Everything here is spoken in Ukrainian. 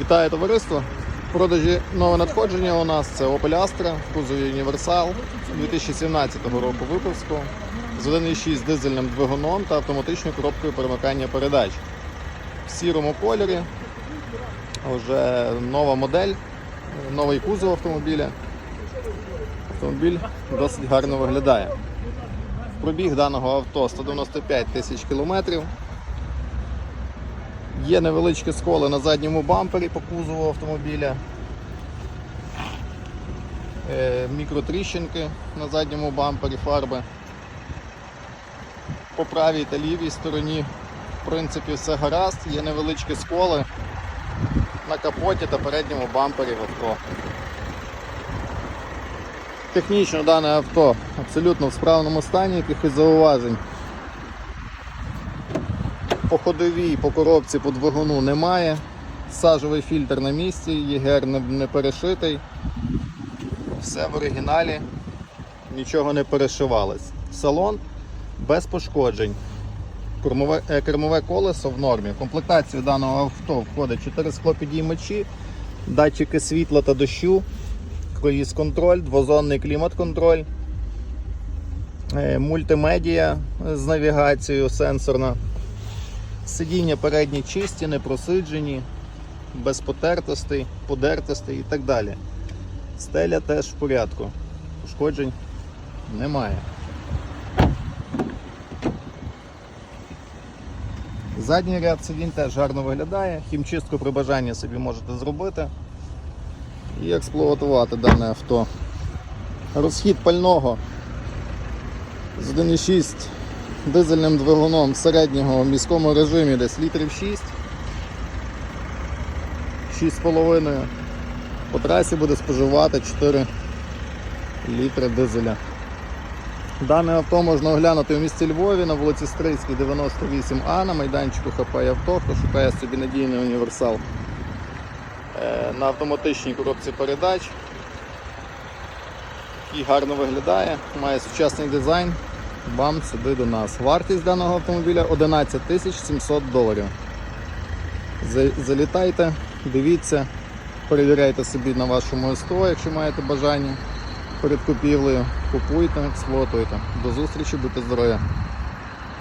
Вітаю товариство! В продажі нове надходження у нас це Opel Astra кузові Універсал 2017 року випуску з 1.6 дизельним двигуном та автоматичною коробкою перемикання передач. В сірому кольорі вже нова модель, новий кузов автомобіля. Автомобіль досить гарно виглядає. Пробіг даного авто 195 тисяч кілометрів. Є невеличкі сколи на задньому бампері по кузову автомобіля. Е, Мікротріщинки на задньому бампері фарби. По правій та лівій стороні, в принципі, все гаразд. Є невеличкі сколи на капоті та передньому бампері в авто. Технічно дане авто абсолютно в справному стані, якихось зауважень по ходовій, по коробці, по двигуну немає. Сажовий фільтр на місці, ЄГР не, перешитий. Все в оригіналі, нічого не перешивалось. Салон без пошкоджень. Кермове, е, кермове колесо в нормі. В комплектацію даного авто входить 4 склопідіймачі, датчики світла та дощу, круїз контроль, двозонний клімат-контроль, е, мультимедіа з навігацією сенсорна. Сидіння передні чисті, не просиджені, без потертостей, подертостей і так далі. Стеля теж в порядку. Пошкоджень немає. Задній ряд сидінь теж гарно виглядає. Хімчистку при бажанні собі можете зробити і експлуатувати дане авто. Розхід пального з 1,6 дизельним двигуном середнього в міському режимі десь літрів 6. 6,5. По трасі буде споживати 4 літри дизеля. Дане авто можна оглянути в місті Львові на вулиці Стрийській, 98А на майданчику ХП авто, хто шукає собі надійний універсал. Е, На автоматичній коробці передач. Який гарно виглядає, має сучасний дизайн. Бам сюди до нас. Вартість даного автомобіля 11 тисяч 700 доларів. Залітайте, дивіться, перевіряйте собі на вашому СТО, якщо маєте бажання перед купівлею. Купуйте, експлуатуйте. До зустрічі, будьте здорові!